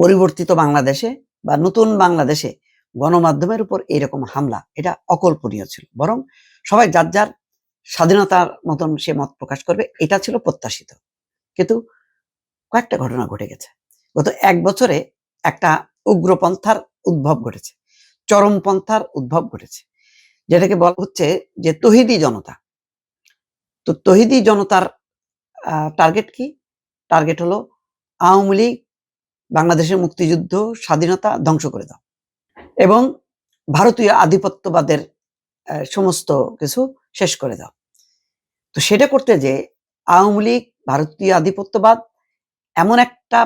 পরিবর্তিত বাংলাদেশে বা নতুন বাংলাদেশে গণমাধ্যমের উপর এরকম হামলা, এটা অকল্পনীয় ছিল। বরং সবাই যার যার স্বাধীনতার মতন সে মত প্রকাশ করবে, এটা ছিল প্রত্যাশিত। কিন্তু কয়েকটা ঘটনা ঘটে গেছে। গত এক বছরে একটা উগ্রপন্থার উদ্ভব ঘটেছে চরমপন্থার উদ্ভব ঘটেছে, যেটাকে বলা হচ্ছে যে তহিদি জনতা। তো তহিদি জনতার টার্গেট কি? টার্গেট হলো আওয়ামী লীগ বাংলাদেশের মুক্তিযুদ্ধ, স্বাধীনতা ধ্বংস করে দাও। এবং ভারতীয় আধিপত্যবাদের সমস্ত কিছু শেষ করে দাও। তো সেটা করতে যে আওয়ামী লীগ, ভারতীয় আধিপত্যবাদ, এমন একটা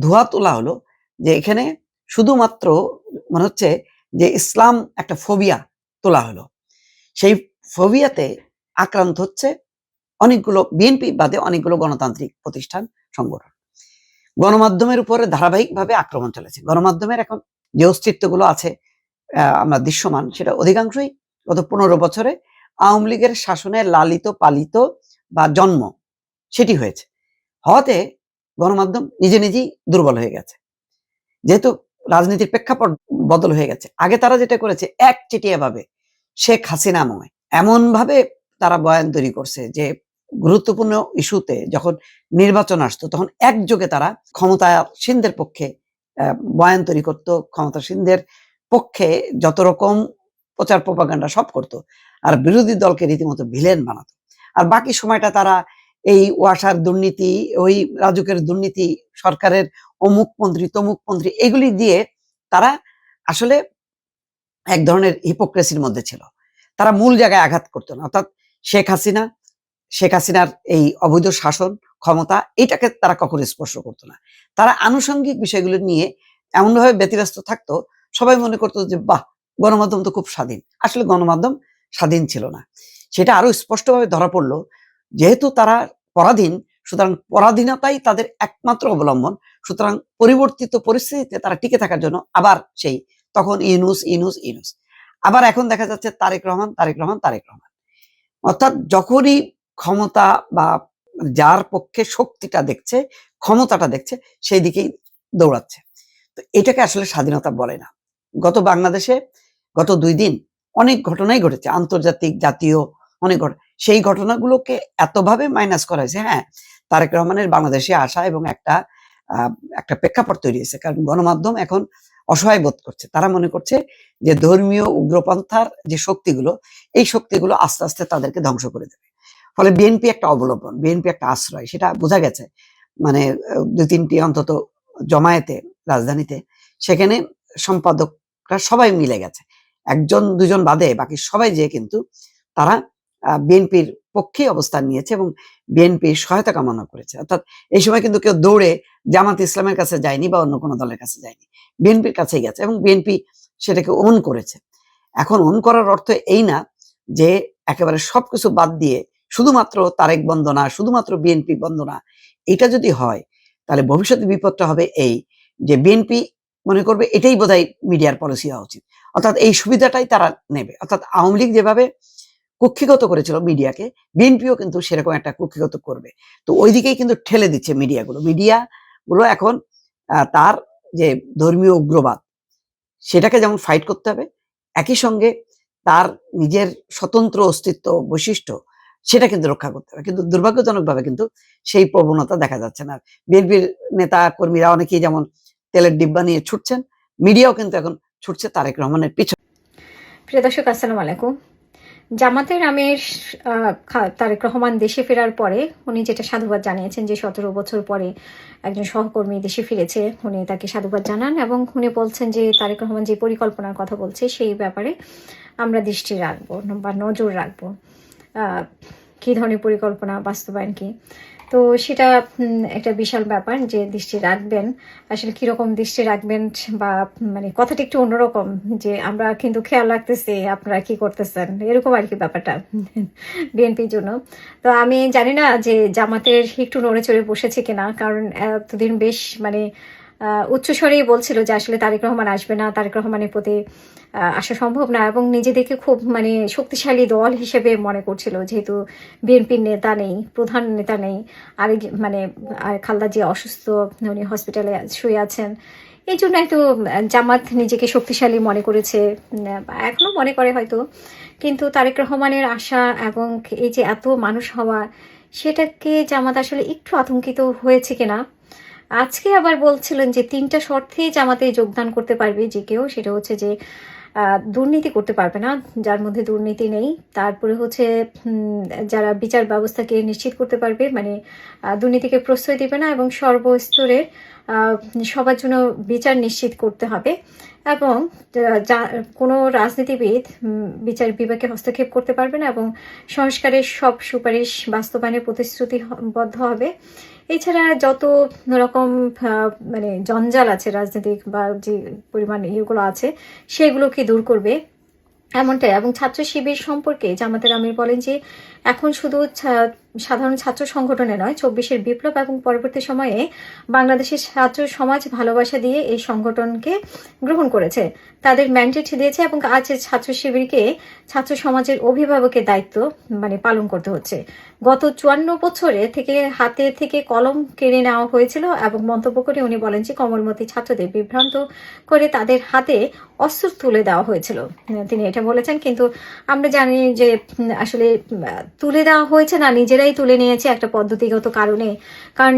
ধোয়া তোলা হলো যে এখানে শুধুমাত্র মনে হচ্ছে যে ইসলাম একটা ফোবিয়া তোলা হলো। সেই ফোবিয়াতে আক্রান্ত হচ্ছে অনেকগুলো, বিএনপি বাদে অনেকগুলো গণতান্ত্রিক প্রতিষ্ঠান, সংগঠন। গণমাধ্যমের উপরে ধারাবাহিকভাবে আক্রমণ চলেছে। গণমাধ্যমের এখন যে অস্তিত্বগুলো আছে আমরা দৃশ্যমান, সেটা অধিকাংশই গত পনেরো বছরে আওয়ামী লীগের শাসনে লালিত, পালিত বা জন্ম, সেটি হয়েছে। হওয়াতে গণমাধ্যম নিজে নিজেই দুর্বল হয়ে গেছে। যেহেতু রাজনীতির প্রেক্ষাপট বদল হয়ে গেছে। আগে তারা যেটা করেছে এক চিটিয়া ভাবে শেখ হাসিনাময় এমন ভাবে তারা বয়ান তৈরি করছে যে গুরুত্বপূর্ণ ইস্যুতে যখন নির্বাচন আসতো, তখন একযোগে তারা ক্ষমতাসীনদের পক্ষে বয়ান তৈরি করতো ক্ষমতাসীনদের পক্ষে যত রকম প্রচার প্রপাগান্ডা সব করতো, আর বিরোধী দলকে রীতিমতো ভিলেন বানাতো। আর বাকি সময়টা তারা এই ওয়াসার দুর্নীতি, ওই রাজুকের দুর্নীতি, সরকারের অমুক মন্ত্রী, তমুক মন্ত্রী, এগুলি দিয়ে তারা আসলে এক ধরনের হিপোক্রেসির মধ্যে ছিল। তারা মূল জায়গায় আঘাত করতো না। অর্থাৎ শেখ হাসিনা শেখ হাসিনার এই অবৈধ শাসন ক্ষমতা, এটাকে তারা কখনো স্পর্শ করতো না। তারা আনুষঙ্গিক বিষয়গুলো নিয়ে এমনভাবে ব্যতিব্যস্ত থাকতো, সবাই মনে করতো যে, বাহ, গণমাধ্যম তো খুব স্বাধীন। আসলে গণমাধ্যম স্বাধীন ছিল না। সেটা আরও স্পষ্টভাবে ধরা পড়ল, যেহেতু তারা পরাধীন, সুতরাং পরাধীনতাই তাদের একমাত্র অবলম্বন। সুতরাং পরিবর্তিত পরিস্থিতিতে তারা টিকে থাকার জন্য আবার সেই, তখন ইনুস ইনুস ইনুস আবার এখন দেখা যাচ্ছে তারেক রহমান তারেক রহমান তারেক রহমান। অর্থাৎ যখনই ক্ষমতা বা যার পক্ষে শক্তিটা দেখছে, ক্ষমতাটা দেখছে, সেই দিকেই দৌড়াচ্ছে। তো এটাকে আসলে স্বাধীনতা বলে না। গত বাংলাদেশে গত দুই দিন অনেক ঘটনাই ঘটেছে। আন্তর্জাতিক, জাতীয় অনেক ঘটনা সেই ঘটনাগুলোকে এতভাবে মাইনাস করা হয়েছে হ্যাঁ তারেক রহমানের বাংলাদেশে আসা এবং একটা একটা প্রেক্ষাপট তৈরি হয়েছে। কারণ গণমাধ্যম এখন অসহায় বোধ করছে। তারা মনে করছে যে ধর্মীয় উগ্রপন্থার যে শক্তিগুলো, এই শক্তিগুলো আস্তে আস্তে তাদেরকে ধ্বংস করে দেবে। ফলে বিএনপি একটা অবলম্বন বিএনপি একটা আশ্রয়, সেটা বোঝা গেছে। মানে দুই তিনটি অন্তত জমায়েতে, রাজধানীতে, সেখানে সম্পাদকরা সবাই মিলে গেছে। একজন, দুজন বাদে বাকি সবাই যে কিন্তু তারা বিএনপির পক্ষে অবস্থান নিয়েছে এবং বিএনপির সহায়তা কামনা করেছে। অর্থাৎ এই সময় কিন্তু কেউ দৌড়ে জামাত ইসলামের কাছে যায়নি বা অন্য কোনো দলের কাছে যায়নি। বিএনপির কাছেই গেছে এবং বিএনপি সেটাকে ওন করেছে। এখন ওন করার অর্থ এই না যে, একেবারে সবকিছু বাদ দিয়ে শুধুমাত্র তারেক বন্দনা শুধুমাত্র বিএনপি বন্দনা এটা যদি হয়, তাহলে ভবিষ্যতে বিপদটা হবে এই, যে বিএনপি মনে করবে এটাই বোধহয় মিডিয়ার পলিসি হওয়া উচিত। অর্থাৎ এই সুবিধাটাই তারা নেবে। অর্থাৎ আওয়ামী লীগ যেভাবে কুক্ষিগত করেছিল মিডিয়াকে, বিএনপিও কিন্তু সেরকম একটা কুক্ষিগত করবে। তো ওইদিকেই কিন্তু ঠেলে দিচ্ছে মিডিয়াগুলো। মিডিয়া গুলো এখন তার যে ধর্মীয় উগ্রবাদ, সেটাকে যেমন ফাইট করতে হবে, একই সঙ্গে তার নিজের স্বতন্ত্র অস্তিত্ব বৈশিষ্ট্য সেটা কিন্তু রক্ষা করতে হবে। কিন্তু দুর্ভাগ্যজনকভাবে কিন্তু সেই প্রবণতা দেখা যাচ্ছে না। বিএনপির নেতা কর্মীরা অনেকেই যেমন তেলের ডিব্বা নিয়ে ছুটছেন মিডিয়াও কিন্তু এখন ছুটছে তারেক রহমানের পিছনে। প্রিয় দর্শক আসসালামু আলাইকুম। জামাতের আহ, তারেক রহমান দেশে ফেরার পরে উনি যেটা সাধুবাদ জানিয়েছেন যে সতেরো বছর পরে একজন সহকর্মী দেশে ফিরেছে উনি তাকে সাধুবাদ জানান এবং উনি বলছেন যে তারেক রহমান যে পরিকল্পনার কথা বলছে সেই ব্যাপারে আমরা দৃষ্টি রাখব বা নজর রাখব। কী ধরনের পরিকল্পনা, বাস্তবায়ন কি? তো সেটা একটা বিশাল ব্যাপার যে দৃষ্টি রাখবেন। আসলে কীরকম দৃষ্টি রাখবেন বা মানে কথাটা একটু অন্যরকম, যে আমরা কিন্তু খেয়াল রাখতেছি আপনারা কি করতেছেন, এরকম আর কি ব্যাপারটা বিএনপির জন্য। তো আমি জানি না যে জামাতের একটু নড়ে চড়ে বসেছে কিনা, কারণ এতদিন বেশ মানে উচ্চস্বরেই বলছিল যে আসলে তারেক রহমান আসবে না তারেক রহমানের প্রতি আসা সম্ভব না এবং নিজেদেরকে খুব মানে শক্তিশালী দল হিসেবে মনে করছিল যেহেতু বিএনপির নেতা নেই প্রধান নেতা নেই আরেক মানে আর খালদা যে অসুস্থ উনি হসপিটালে শুয়ে আছেন। এই জন্য একটু জামাত নিজেকে শক্তিশালী মনে করেছে উম, বা এখনও মনে করে হয়তো কিন্তু তারেক রহমানের আশা এবং এই যে এত মানুষ হওয়া সেটাকে জামাত আসলে একটু আতঙ্কিত হয়েছে কিনা আজকে আবার বলছিলেন যে তিনটা শর্তে জামাতে যোগদান করতে পারবে যে কেউ, সেটা হচ্ছে যে দুর্নীতি করতে পারবে না, যার মধ্যে দুর্নীতি নেই। তারপরে হচ্ছে যারা বিচার ব্যবস্থাকে নিশ্চিত করতে পারবে মানে দুর্নীতিকে প্রশ্রয় দেবে না এবং সর্বস্তরের সবার জন্য বিচার নিশ্চিত করতে হবে। এবং যা- কোনো রাজনীতিবিদ বিচার বিভাগে হস্তক্ষেপ করতে পারবে না এবং সংস্কারের সব সুপারিশ বাস্তবায়নের প্রতিশ্রুতিবদ্ধ হবে। এছাড়া যত রকম মানে জঞ্জাল আছে রাজনৈতিক বা যে পরিমাণ ইয়েগুলো আছে সেগুলোকে দূর করবে? এমনটাই। এবং ছাত্র শিবির সম্পর্কে জামাতের আমির বলেন যে, এখন শুধু সাধারণ ছাত্র সংগঠনে নয়, চব্বিশের বিপ্লব এবং পরবর্তী সময়ে বাংলাদেশের ছাত্র সমাজ ভালোবাসা দিয়ে এই সংগঠনকে গ্রহণ করেছে। তাদের ম্যান্ডেট দিয়েছে এবং আজ ছাত্র শিবিরকে ছাত্র সমাজের অভিভাবকের দায়িত্ব মানে পালন করতে হচ্ছে। গত চুয়ান্ন বছরে থেকে হাতে থেকে কলম কেড়ে নেওয়া হয়েছিল এবং মন্তব্য করে উনি বলেন যে, কমলমতি ছাত্রদের বিভ্রান্ত করে তাদের হাতে অস্ত্র তুলে দেওয়া হয়েছিল। তিনি এটা বলেছেন, কিন্তু আমরা জানি যে, আসলে তুলে দেওয়া হয়েছে না, নিজেরাই তুলে নিয়েছে একটা পদ্ধতিগত কারণে। কারণ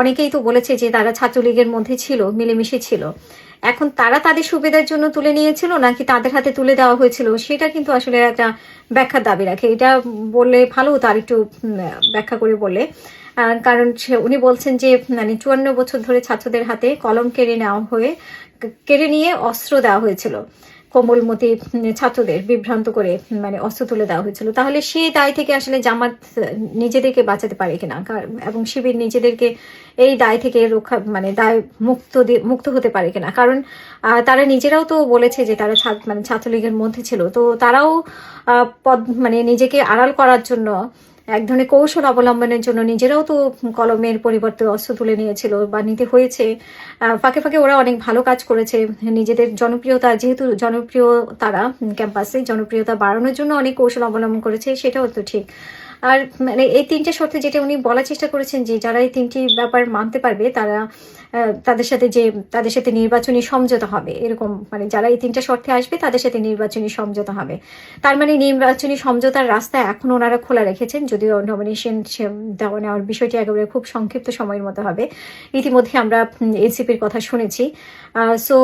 অনেকেই তো বলেছে যে তারা ছাত্রলীগের মধ্যে ছিল, মিলেমিশে ছিল। এখন তারা তাদের সুবিধার জন্য তুলে নিয়েছিল নাকি তাদের হাতে তুলে দেওয়া হয়েছিল, সেটা কিন্তু আসলে একটা ব্যাখ্যার দাবি রাখে। এটা বললে ভালো হতো আর একটু ব্যাখ্যা করে বললে। কারণ উনি বলছেন যে মানে চুয়ান্ন বছর ধরে ছাত্রদের হাতে কলম কেড়ে নেওয়া হয়ে কেড়ে নিয়ে অস্ত্র দেওয়া হয়েছিল। কোমলমতি ছাত্রদের বিভ্রান্ত করে মানে অস্ত্র তুলে দেওয়া হয়েছিল। তাহলে সেই দায় থেকে আসলে জামাত নিজেদেরকে বাঁচাতে পারে কিনা? এবং শিবির নিজেদেরকে এই দায় থেকে রক্ষা মানে দায় মুক্ত মুক্ত হতে পারে কিনা? কারণ তারা নিজেরাও তো বলেছে যে তারা মানে ছাত্রলীগের মধ্যে ছিল। তো তারাও পদ মানে নিজেকে আড়াল করার জন্য এক ধরনের কৌশল অবলম্বনের জন্য নিজেরাও তো কলমের পরিবর্তে অস্ত্র তুলে নিয়েছিল বা নিতে হয়েছে। ফাঁকে ফাঁকে ওরা অনেক ভালো কাজ করেছে। নিজেদের জনপ্রিয়তা, যেহেতু জনপ্রিয় তারা ক্যাম্পাসে, জনপ্রিয়তা বাড়ানোর জন্য অনেক কৌশল অবলম্বন করেছে, সেটাও তো ঠিক। আর মানে এই তিনটে শর্তে যেটা উনি বলার চেষ্টা করেছেন যে যারা এই তিনটি ব্যাপার মানতে পারবে, তারা তাদের সাথে যে, তাদের সাথে নির্বাচনী সমঝোতা হবে, এরকম মানে যারা এই তিনটা শর্তে আসবে, তাদের সাথে নির্বাচনী সমঝোতা হবে। তার মানে নির্বাচনী সমঝোতার রাস্তা এখন ওনারা খোলা রেখেছেন, যদিও নমিনেশন দেওয়া নেওয়ার বিষয়টি একেবারে খুব সংক্ষিপ্ত সময়ের মতো হবে। ইতিমধ্যে আমরা এনসিপির কথা শুনেছি। সো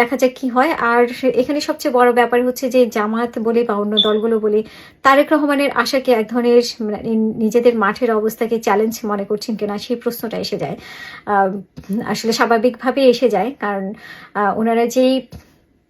দেখা যাক কি হয়। আর এখানে সবচেয়ে বড় ব্যাপার হচ্ছে যে জামাত বলি বা অন্য দলগুলো বলি, তারেক রহমানের আশাকে এক ধরনের মানে নিজেদের মাঠের অবস্থাকে চ্যালেঞ্জ মনে করছেন কিনা সেই প্রশ্নটা এসে যায়। আসলে স্বাভাবিকভাবে এসে যায়। কারণ ওনারা যেই